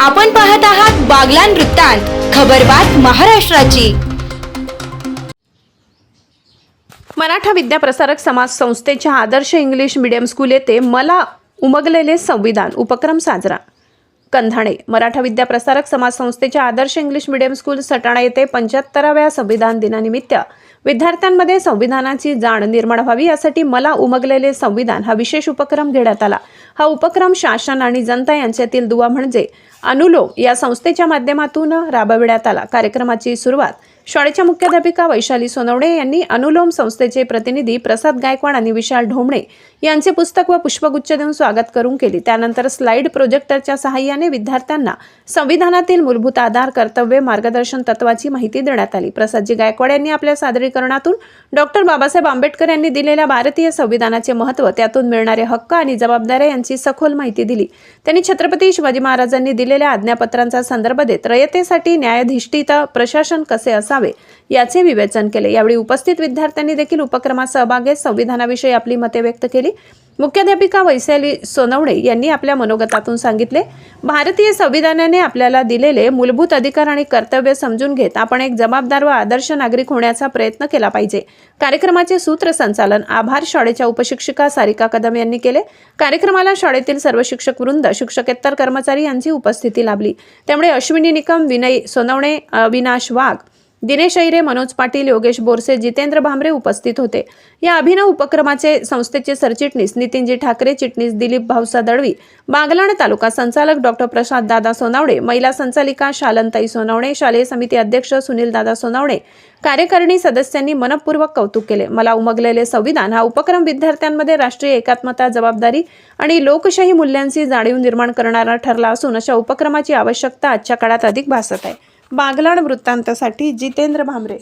आपण पाहत आहात बागलान वृत्तांत खबरबात महाराष्ट्राची. मराठा विद्याप्रसारक समाज संस्थेच्या आदर्श इंग्लिश मीडियम स्कूल येथे मला उमगलेले संविधान उपक्रम साजरा. कंधाणे मराठा विद्याप्रसारक समाज संस्थेच्या Adarsh English medium school Satana येथे पंच्याहत्तराव्या संविधान दिनानिमित्त विद्यार्थ्यांमध्ये संविधानाची जाण निर्माण व्हावी यासाठी मला उमगलेले संविधान हा विशेष उपक्रम घेण्यात आला. हा उपक्रम शासन आणि जनता यांच्यातील दुवा म्हणजे अनुलोम या संस्थेच्या माध्यमातून राबविण्यात आला. कार्यक्रमाची सुरुवात शाळेच्या मुख्याध्यापिका वैशाली सोनवणे यांनी अनुलोम संस्थेचे प्रतिनिधी प्रसाद गायकवाड आणि विशाल ढोमणे यांचे पुस्तक व पुष्पगुच्छ देऊन स्वागत करून केले. त्यानंतर स्लाइड प्रोजेक्टरच्या सहाय्याने विद्यार्थ्यांना संविधानातील मूलभूत आधार कर्तव्य मार्गदर्शन तत्वाची माहिती देण्यात आली. प्रसादजी गायकवाड यांनी आपल्या सादरीकरणातून डॉक्टर बाबासाहेब आंबेडकर यांनी दिलेल्या भारतीय संविधानाचे महत्त्व त्यातून मिळणारे हक्क आणि जबाबदाऱ्या यांची सखोल माहिती दिली. त्यांनी छत्रपती शिवाजी महाराजांनी दिले दिलेल्या आज्ञापत्रांचा संदर्भ देत रयतेसाठी न्यायाधिष्ठित प्रशासन कसे असावे याचे विवेचन केले. यावेळी उपस्थित विद्यार्थ्यांनी देखील उपक्रमात सहभाग घेत संविधानाविषयी आपली मते व्यक्त केली. मुख्याध्यापिका वैशाली सोनवणे यांनी आपल्या मनोगतातून सांगितले भारतीय संविधानाने आपल्याला दिलेले मूलभूत अधिकार आणि कर्तव्य समजून घेत आपण एक जबाबदार व आदर्श नागरिक होण्याचा प्रयत्न केला पाहिजे. कार्यक्रमाचे सूत्रसंचालन आभार शाळेच्या उपशिक्षिका सारिका कदम यांनी केले. कार्यक्रमाला शाळेतील सर्व शिक्षक वृंद शिक्षकेतर कर्मचारी यांची उपस्थिती लाभली. त्यामुळे अश्विनी निकम विनय सोनवणे अविनाश वाघ दिनेश ऐरे मनोज पाटील योगेश बोरसे जितेंद्र भांबरे उपस्थित होते. या अभिनव उपक्रमाचे संस्थेचे सरचिटणीस नितीनजी ठाकरे चिटणीस दिलीप भाऊसा दळवी बागलाण तालुका संचालक डॉक्टर प्रसाद दादा सोनावणे महिला संचालिका शालनताई सोनावणे शालेय समिती अध्यक्ष सुनील दादा सोनावणे कार्यकारिणी सदस्यांनी मनपूर्वक कौतुक केले. मला उमगलेले संविधान हा उपक्रम विद्यार्थ्यांमध्ये राष्ट्रीय एकात्मता जबाबदारी आणि लोकशाही मूल्यांची जाणीव निर्माण करणारा ठरला असून अशा उपक्रमाची आवश्यकता आजच्या काळात अधिक भासत आहे. बागलाण वृत्तांतासाठी जितेंद्र भांबरे